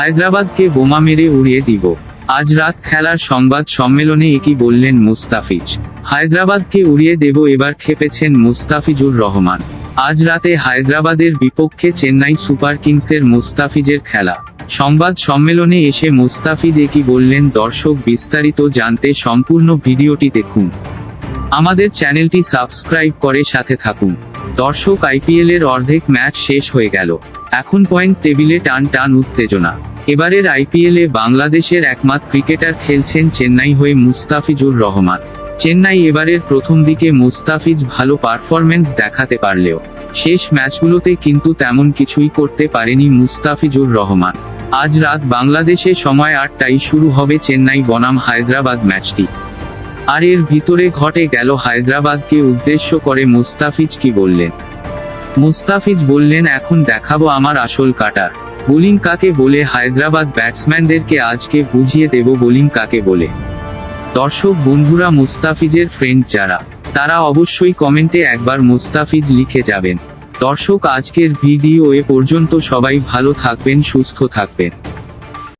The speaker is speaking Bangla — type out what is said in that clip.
হায়দ্রাবাদকে বোমা মেরে উড়িয়ে দিব। আজ রাত খেলার সংবাদ সম্মেলনে একই বললেন মুস্তাফিজ। হায়দ্রাবাদকে উড়িয়ে দেব এবার খেপেছেন মুস্তাফিজুর রহমান। আজ রাতে হায়দ্রাবাদের বিপক্ষে চেন্নাই সুপার কিংসের মুস্তাফিজের খেলা। সংবাদ সম্মেলনে এসে মুস্তাফিজ একই বললেন, দর্শক, বিস্তারিত জানতে সম্পূর্ণ ভিডিওটি দেখুন। আমাদের চ্যানেলটি সাবস্ক্রাইব করে সাথে থাকুন। দর্শক আইপিএল এর অর্ধেক ম্যাচ শেষ হয়ে গেল। এখন পয়েন্ট টেবিলে টান টান উত্তেজনা। এবারের আইপিএল বাংলাদেশের একমাত্র ক্রিকেটার খেলছেন চেন্নাই হয়ে মুস্তাফিজুর রহমান। চেন্নাই এবারের প্রথম দিকে মুস্তাফিজ ভালো পারফরমেন্স দেখাতে পারলেও, শেষ ম্যাচগুলোতে কিন্তু তেমন কিছুই করতে পারেনি মুস্তাফিজুর রহমান। আজ রাত বাংলাদেশে সময় আটটায় শুরু হবে চেন্নাই বনাম হায়দ্রাবাদ ম্যাচটি। আর এর ভিতরে ঘটে গেল হায়দ্রাবাদকে উদ্দেশ্য করে মুস্তাফিজ কি বললেন? মুস্তাফিজ বললেন, এখন দেখাবো আমার আসল কাটার। বোলিং কাকে বলে হায়দ্রাবাদ ব্যাটসম্যানদেরকে আজকে বুঝিয়ে দেব বোলিং কাকে বলে। দর্শক বন্ধুরা, মুস্তাফিজের ফ্রেন্ড যারা, তারা অবশ্যই কমেন্টে একবার মুস্তাফিজ লিখে যাবেন। দর্শক, আজকের ভিডিও এ পর্যন্ত সবাই ভালো থাকবেন, সুস্থ থাকবেন।